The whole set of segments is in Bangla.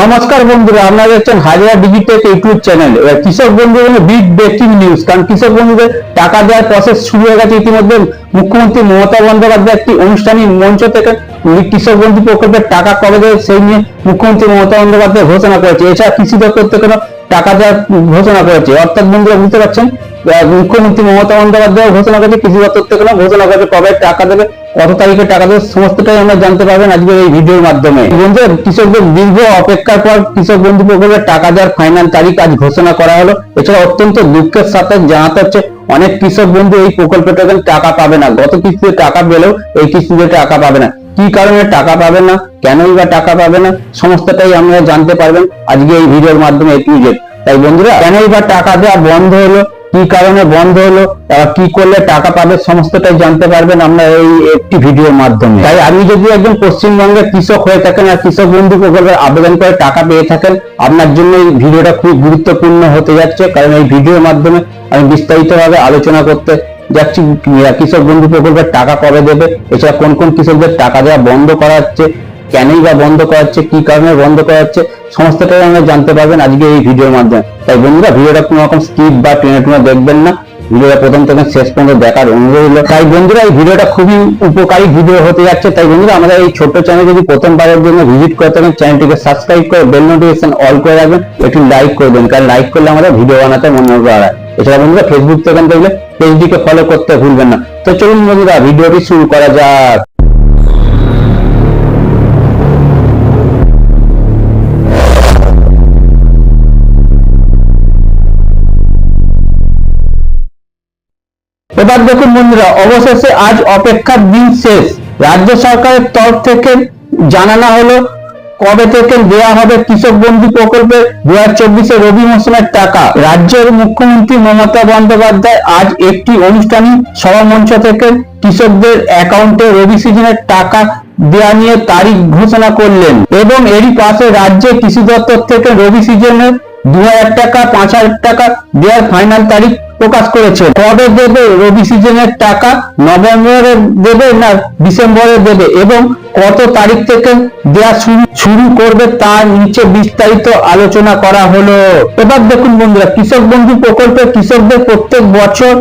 নমস্কার বন্ধুরা, আপনারা দেখছেন হাজারা ডিজিটেক ইউটিউব চ্যানেল। এবার কৃষক বন্ধু বিগ ব্রেকিং নিউজ কারণ কৃষক বন্ধুদের টাকা দেওয়ার প্রসেস শুরু হয়ে গেছে ইতিমধ্যে। মুখ্যমন্ত্রী মমতা বন্দ্যোপাধ্যায় একটি অনুষ্ঠানিক মঞ্চ থেকে কৃষক বন্ধু প্রকল্পের টাকা কবে দেবে সেই নিয়ে মুখ্যমন্ত্রী মমতা বন্দ্যোপাধ্যায় ঘোষণা করেছে। এছাড়া কৃষি দপ্তর থেকে টাকা দেওয়ার ঘোষণা করেছে। অর্থাৎ বন্ধুরা, বুঝতে পারছেন? মুখ্যমন্ত্রী মমতা বন্দ্যোপাধ্যায় ঘোষণা করেছে, কৃষি দপ্তর থেকে ঘোষণা করেছে কবে টাকা দেবে, কত তারিখে টাকা দেবে, সমস্তটাই আমরা জানতে পারবেন আজকের এই ভিডিওর মাধ্যমে। বন্ধুরা, কৃষকদের দীর্ঘ অপেক্ষার পর কৃষক বন্ধু প্রকল্পের টাকা দেওয়ার ফাইনাল তারিখ আজ ঘোষণা করা হলো। এছাড়া অত্যন্ত দুঃখের সাথে জানাতে হচ্ছে, অনেক কৃষক বন্ধু এই প্রকল্পটা টাকা পাবে না। গত কিস্তিতে টাকা পেলেও এই কিস্তিতে টাকা পাবে না। কি কারণে টাকা পাবে না? কেনই বা টাকা পাবে না? সমস্তটাই আমরা জানতে পারবেন আজকে এই ভিডিওর মাধ্যমে এ টু জেড। তাই বন্ধুরা, কেনই বা টাকা দেওয়া বন্ধ হলো? কি কারণে বন্ধ হলো? আবার কি করলে টাকা পাবে? সমস্তটাই জানতে পারবেন আমরা এই একটি ভিডিওর মাধ্যমে। তাই আপনি যদি একজন পশ্চিমবঙ্গের কৃষক হয়ে থাকেন আর কৃষক বন্ধু প্রকল্পের আবেদন করে টাকা পেয়ে থাকেন, আপনার জন্য এই ভিডিওটা খুব গুরুত্বপূর্ণ হতে যাচ্ছে। কারণ এই ভিডিওর মাধ্যমে আমি বিস্তারিতভাবে আলোচনা করতে যাচ্ছি কৃষক বন্ধু প্রকল্পের টাকা কবে দেবে? এছাড়া কোন কোন কৃষকদের টাকা দেওয়া বন্ধ করা হচ্ছে? কেনই বা বন্ধ করা হচ্ছে? কি কারণে বন্ধ করা হচ্ছে? সমস্তটাই আমরা জানতে পারবেন আজকে এই ভিডিওর মাধ্যমে। তাই বন্ধুরা, ভিডিওটা কোনো রকম স্কিপ বা টেনে টুনে দেখবেন না। ভিডিওটা প্রথম থেকে শেষ পর্যন্ত দেখার অনুরোধ হলো তাই বন্ধুরা, এই ভিডিওটা খুবই উপকারী ভিডিও হতে যাচ্ছে। তাই বন্ধুরা, আমাদের এই ছোট্ট চ্যানেল যদি প্রথমবারের জন্য ভিজিট করে থাকেন চ্যানেলটিকে সাবস্ক্রাইব করে বেল নোটিফিকেশন অল করে রাখবেন। একটু লাইক করে দেবেন, কারণ লাইক করলে আমাদের ভিডিও বানাতে মনে বাড়ায়। এছাড়া বন্ধুরা ফেসবুক থেকে দেখলে পেজটিকে ফলো করতে ভুলবেন না। তো চলুন বন্ধুরা, ভিডিওটি শুরু করা যাক। এবার দেখুন বন্ধুরা, অবশেষে আজ অপেক্ষার দিন শেষ। রাজ্য সরকারের তরফ থেকে জানানো হলো কবে থেকে দেওয়া হবে কৃষক বন্ধু প্রকল্পের দু হাজার চব্বিশে রবি মৌসুমের টাকা? রাজ্যের মুখ্যমন্ত্রী মমতা বন্দ্যোপাধ্যায় আজ একটি অনুষ্ঠানিক সভামঞ্চ থেকে কৃষকদের অ্যাকাউন্টে রবি সিজনের টাকা দেওয়া নিয়ে তারিখ ঘোষণা করলেন এবং এরই পাশে রাজ্যে কৃষি দপ্তর থেকে রবি সিজনের দু হাজার টাকা, পাঁচ হাজার টাকা দেওয়ার ফাইনাল তারিখ প্রকাশ করেছে। কবে দেবে? রবি সিজনের টাকা নভেম্বরে দেবে না ডিসেম্বরে দেবে? এবং কত তারিখ থেকে দেওয়া শুরু শুরু করবে তার নিচে বিস্তারিত আলোচনা করা হলো। এবার দেখুন বন্ধুরা, কৃষক বন্ধু প্রকল্পে কৃষকদের প্রত্যেক বছর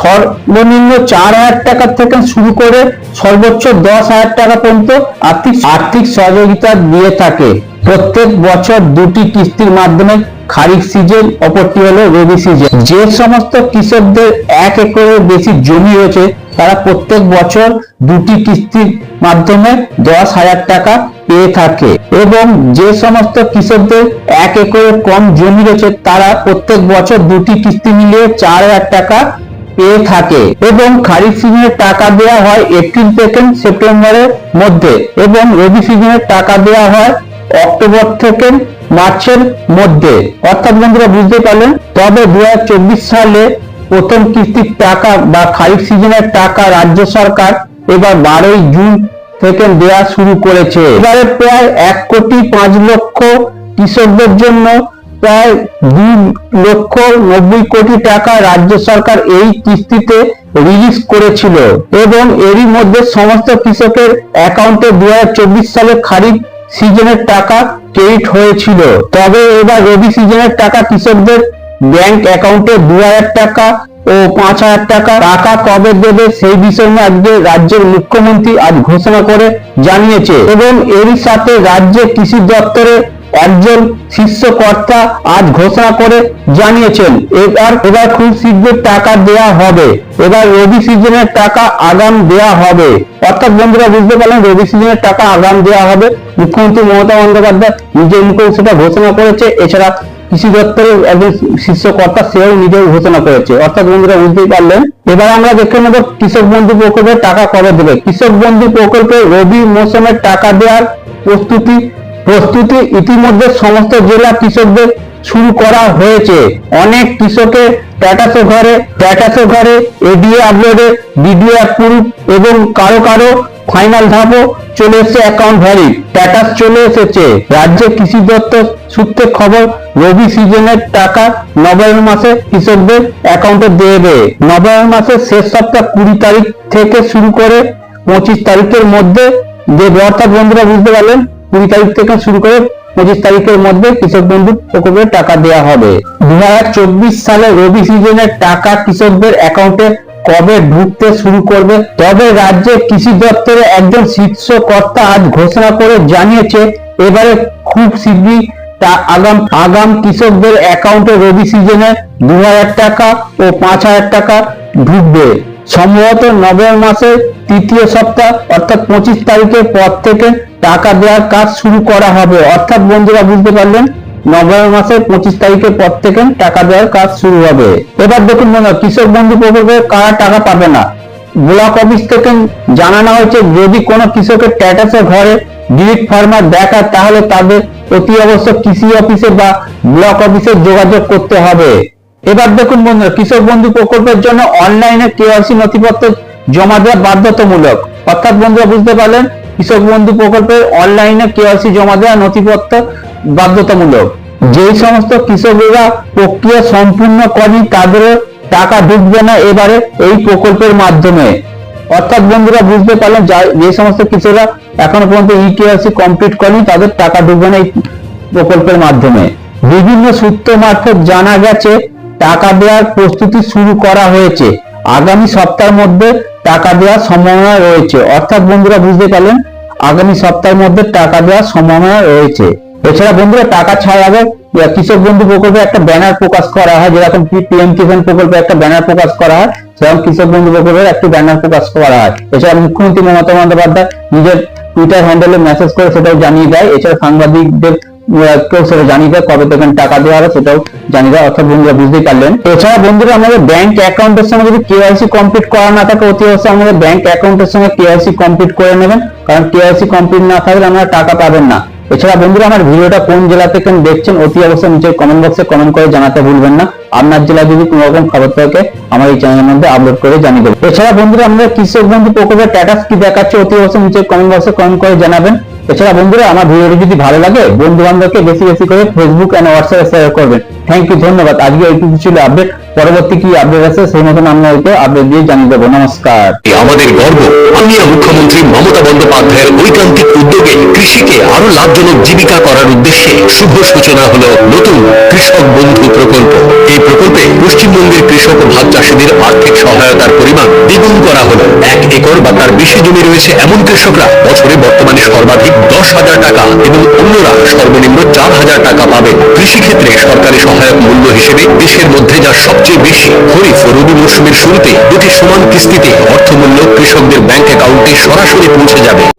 সর্বনিম্ন চার হাজার টাকা থেকে শুরু করে সর্বোচ্চ দশ হাজার টাকা পর্যন্ত আর্থিক আর্থিক সহযোগিতা দিয়ে থাকে। প্রত্যেক বছর দুটি কিস্তির মাধ্যমে খারিফ সিজন, অপরটি হলো রবি সিজন। যে সমস্ত কৃষকদের এক একরের বেশি জমি রয়েছে, তারা প্রত্যেক বছর দুটি কিস্তির মাধ্যমে দশ হাজার টাকা পেয়ে থাকে এবং যে সমস্ত কৃষকদের এক একরের কম জমি রয়েছে, তারা প্রত্যেক বছর দুটি কিস্তি মিলিয়ে চার হাজার টাকা পেয়ে থাকে এবং খারিফ সিজনের টাকা দেওয়া হয় এপ্রিল থেকে সেপ্টেম্বরের মধ্যে এবং রবি সিজনের টাকা দেওয়া হয় অক্টোবর থেকে মার্চের মধ্যে। অর্থাৎ বন্ধুরা বুঝতে পারলেন? তবে দু হাজার চব্বিশ সালে প্রথম কিস্তির টাকা বা খারিফ সিজনের টাকা রাজ্য সরকার এবার বারোই জুন থেকে দেওয়া শুরু করেছে। এবারে প্রায় এক কোটি পাঁচ লক্ষ কৃষকদের জন্য প্রায় দুই লক্ষ নব্বই কোটি টাকা রাজ্য সরকার এই কিস্তিতে রিলিজ করেছিল এবং এরই মধ্যে সমস্ত কৃষকের অ্যাকাউন্টে দু সালে খারিফ সিজনের টাকা ক্রেডিট হয়েছিল। তবে এবার রবি সিজনের টাকা কৃষকদের ব্যাংক অ্যাকাউন্টে দু হাজার টাকা ও পাঁচ হাজার টাকা টাকা কবে দেবে সেই বিষয় আজকে রাজ্যের মুখ্যমন্ত্রী আজ ঘোষণা করে জানিয়েছে এবং এরই সাথে রাজ্যের কৃষি দপ্তরের একজন শীর্ষ কর্তা আজ ঘোষণা করে জানিয়েছেন, এবার এবার খুব শীঘ্র টাকা দেয়া হবে। এবার রবি সিজনের টাকা আগাম দেয়া হবে। অর্থাৎ বন্ধুরা, বুঝতে পারলেন, রবি সিজনের টাকা আগাম দেয়া হবে। মুখ্যমন্ত্রী মমতা বন্দ্যোপাধ্যায় নিজের মুখে সেটা ঘোষণা করেছে, এছাড়া কৃষি দপ্তরের একজন শীর্ষ কর্তা সেও নিজেও ঘোষণা করেছে। অর্থাৎ বন্ধুরা, বুঝতেই পারলেন, এবার আমরা দেখে নেব কৃষক বন্ধু প্রকল্পের টাকা কবে দেবে। কৃষক বন্ধু প্রকল্পে রবি মৌসুমের টাকা দেওয়ার প্রস্তুতি প্রস্তুতি ইতিমধ্যে সমস্ত জেলা কৃষকদের শুরু করা হয়েছে। অনেক কৃষকের স্ট্যাটাসও ঘরে স্ট্যাটাসও ঘরে, এডিএ আপলোডে ভিডিও অ্যাপ্রুভ এবং কারও কারও ফাইনাল ধাপও চলে এসেছে অ্যাকাউন্ট ভ্যালিড স্ট্যাটাস চলে এসেছে। রাজ্যে কৃষি দপ্তর সূত্রে খবর, রবি সিজনের টাকা নভেম্বর মাসে কৃষকদের অ্যাকাউন্টে দেবে নভেম্বর মাসের শেষ সপ্তাহ কুড়ি তারিখ থেকে শুরু করে পঁচিশ তারিখের মধ্যে দেবে। অর্থাৎ বন্ধুরা, বুঝতে পারলেন? কুড়ি তারিখ থেকে শুরু করে পঁচিশ তারিখের মধ্যে কৃষক বন্ধু প্রকল্পের টাকা দেওয়া হবে। দু চব্বিশ সালে রবি সিজনের টাকা কৃষকদের অ্যাকাউন্টে কবে ঢুকতে শুরু করবে? তবে রাজ্যে কৃষি দপ্তরে একজন শীর্ষ কর্তা আজ ঘোষণা করে জানিয়েছে, এবারে খুব শীঘ্রই তা আগাম আগাম কৃষকদের অ্যাকাউন্টে রবি সিজনে দু হাজার টাকা ও পাঁচ হাজার টাকা ঢুকবে। সম্ভবত নভেম্বর মাসের তৃতীয় সপ্তাহ, অর্থাৎ পঁচিশ তারিখের পর থেকে টাকা দেওয়ার কাজ শুরু করা হবে। অর্থাৎ বন্ধুরা, বুঝতে পারলেন? নভেম্বর মাসের পঁচিশ তারিখের পর থেকে টাকা দেওয়ার কাজ শুরু হবে। এবার দেখুন বন্ধুরা, কৃষক বন্ধু প্রকল্পে কারা টাকা পাবে না? ব্লক অফিস থেকে জানানো হয়েছে, যদি কোনো কৃষকের স্ট্যাটাসের ঘরে ডিলিট ফার্মার দেখায় তাহলে তাদের অতি অবশ্যক কৃষি অফিসে বা ব্লক অফিসে যোগাযোগ করতে হবে। এবার দেখুন বন্ধুরা, কৃষক বন্ধু প্রকল্পের জন্য অনলাইনে কেওয়াইসি নথিপত্র জমা দেওয়া বাধ্যতামূলক। অর্থাৎ বন্ধুরা, বুঝতে পারলেন? কৃষক বন্ধু প্রকল্পের অনলাইনে কেওয়াইসি জমা দেওয়া নথিপত্র বাধ্যতামূলক। যেই সমস্ত কৃষকেরা প্রক্রিয়া সম্পূর্ণ করেনি, তাদেরও টাকা ঢুকবে না এবারে এই প্রকল্পের মাধ্যমে। অর্থাৎ বন্ধুরা, বুঝতে পারলেন? যে সমস্ত কৃষকরা এখনও পর্যন্ত ই কেওয়াইসি কমপ্লিট করেনি, তাদের টাকা ঢুকবে না এই প্রকল্পের মাধ্যমে। বিভিন্ন সূত্র মারফত জানা গেছে, টাকা দেওয়ার প্রস্তুতি শুরু করা হয়েছে। আগামী সপ্তাহের মধ্যে টাকা দেওয়ার সম্ভাবনা রয়েছে। অর্থাৎ বন্ধুরা বুঝতে পারলেন, আগামী সপ্তাহের মধ্যে টাকা দেওয়ার সম্ভাবনা রয়েছে। এছাড়া বন্ধুরা টাকা ছাড়া কৃষক বন্ধু প্রকল্পে একটা ব্যানার প্রকাশ করা হয়, যেরকম পিএম কিষাণ প্রকল্পে একটা ব্যানার প্রকাশ করা হয়, সেরকম কৃষক বন্ধু প্রকল্পের একটি ব্যানার প্রকাশ করা হয়। এছাড়া মুখ্যমন্ত্রী মমতা বন্দ্যোপাধ্যায় নিজের টুইটার হ্যান্ডেলে মেসেজ করে সেটাও জানিয়ে দেয়। এছাড়া সাংবাদিকদের কেউ সেটা জানিয়ে দেয়, কবে থেকে টাকা দেওয়া হবে সেটাও জানিয়ে দেয়। অর্থাৎ বন্ধুরা বুঝতেই পারলেন। এছাড়া বন্ধুরা, আমাদের ব্যাংক অ্যাকাউন্টের সঙ্গে যদি কেওয়াইসি কমপ্লিট করা না থাকে, অতি অবশ্যই আমাদের ব্যাংক অ্যাকাউন্টের সঙ্গে কেওয়াইসি কমপ্লিট করে নেবেন। কারণ কেওয়াইসি কমপ্লিট না থাকলে আমরা টাকা পাবেন না। এছাড়া বন্ধুরা আমার ভিডিওটা কোন জেলা থেকে দেখছেন, অতি অবশ্যই নিচের কমেন্ট বক্সে কমেন্ট করে জানাতে ভুলবেন না। আপনার জেলায় যদি কোনো রকম খবর থাকে, আমার এই চ্যানেলের মধ্যে আপলোড করে জানিয়ে দেবেন। এছাড়া বন্ধুরা আমরা কৃষক বন্ধু প্রকল্পের স্ট্যাটাস কি দেখাচ্ছে, অতি অবশ্যই নিচের কমেন্ট বক্সে কমেন্ট করে জানাবেন। এছাড়া বন্ধুরা, আমার ভিডিওটি যদি ভালো লাগে বন্ধু বান্ধবকে বেশি বেশি করে ফেসবুক অ্যান্ড হোয়াটসঅ্যাপে শেয়ার করবেন। থ্যাংক ইউ ধন্যবাদ। আজকে এইটুকু ছিল আপডেট পরবর্তী কি আপডেট আছে, সেই মতন আমরা ওইটা আপডেট দিয়ে জানিয়ে দেবো। নমস্কার। আমাদের গর্ব। মাননীয় মুখ্যমন্ত্রী মমতা বন্দ্যোপাধ্যায়ের ঐকান্তিক উদ্যোগে কৃষিকে আরও লাভজনক জীবিকা করার উদ্দেশ্যে শুভ সূচনা হলো নতুন কৃষক বন্ধু প্রকল্প। এই প্রকল্পে পশ্চিমবঙ্গের কৃষক ও ভাত চাষীদের আর্থিক সহায়তার পরিমাণ দ্বিগুণ করা হলো। এক একর বা তার বেশি জমি রয়েছে এমন কৃষকরা, বছরে বর্তমানে সর্বাধিক দশ হাজার টাকা এবং অন্যরা সর্বনিম্ন চার হাজার টাকা পাবে কৃষিক্ষেত্রে হিসেবে দেশের মধ্যে যা সবচেয়ে বেশি খরিফ ও রবি মৌসুমের শুরুতে দুটি সমান কিস্তিতে অর্থমূল্য কৃষকদের ব্যাংক অ্যাকাউন্টে সরাসরি পৌঁছে যাবে।